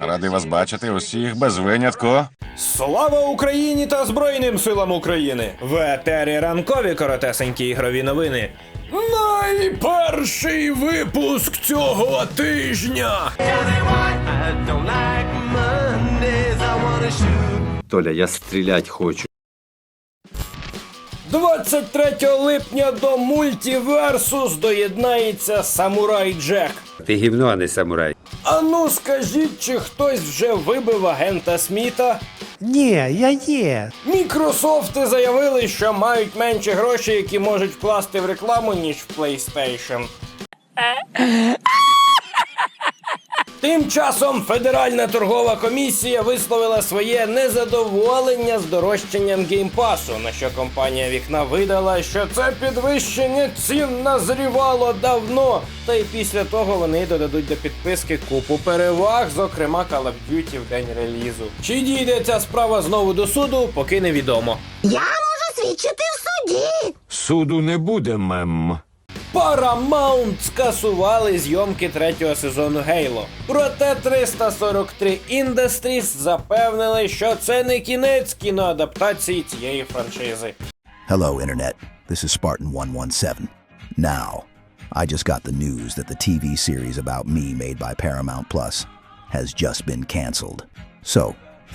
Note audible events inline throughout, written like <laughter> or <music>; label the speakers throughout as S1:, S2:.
S1: Радий вас бачити усіх без винятку.
S2: Слава Україні та Збройним силам України! В етері ранкові коротесенькі ігрові новини. Найперший випуск цього тижня.
S3: Толя, я стрілять хочу.
S2: 23 липня до мультіверсус доєднається Самурай Джек.
S3: Ти гівно, а не самурай.
S2: А ну скажіть, чи хтось вже вибив агента Сміта?
S4: Ні, я є.
S2: Мікрософти заявили, що мають менше грошей, які можуть вкласти в рекламу, ніж в PlayStation. <laughs> Тим часом Федеральна торгова комісія висловила своє незадоволення з дорожчанням геймпасу, на що компанія вікна видала, що це підвищення цін назрівало давно. Та й після того вони додадуть до підписки купу переваг, зокрема Call of Duty в день релізу. Чи дійде ця справа знову до суду, поки невідомо.
S5: Я можу свідчити в суді.
S6: Суду не буде, мем.
S2: Paramount скасували зйомки третього сезону Halo. Проте 343 Industries запевнили, що це не кінець кіноадаптації цієї франшизи.
S7: Hello, Internet. This is Spartan117. Now, I just got the news that the TV series about me made by Paramount Plus has just been canceled. So,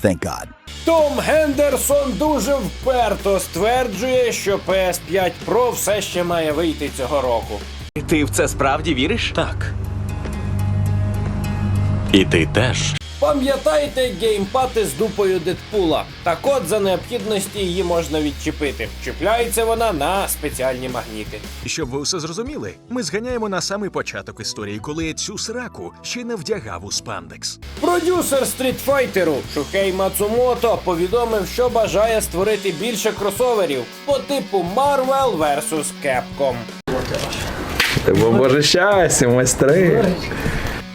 S7: thank God.
S2: Том Гендерсон дуже вперто стверджує, що PS5 Pro все ще має вийти цього року.
S8: Ти в це справді віриш? Так. І ти теж.
S2: Пам'ятаєте геймпад із дупою Дедпула? Так от за необхідності її можна відчепити. Чіпляється вона на спеціальні магніти.
S9: Щоб ви все зрозуміли, ми зганяємо на самий початок історії, коли я цю сраку ще не вдягав у спандекс.
S2: Продюсер стрітфайтеру Шухей Мацумото повідомив, що бажає створити більше кросоверів по типу Marvel vs. Capcom.
S10: Тебе боже щастя, майстри.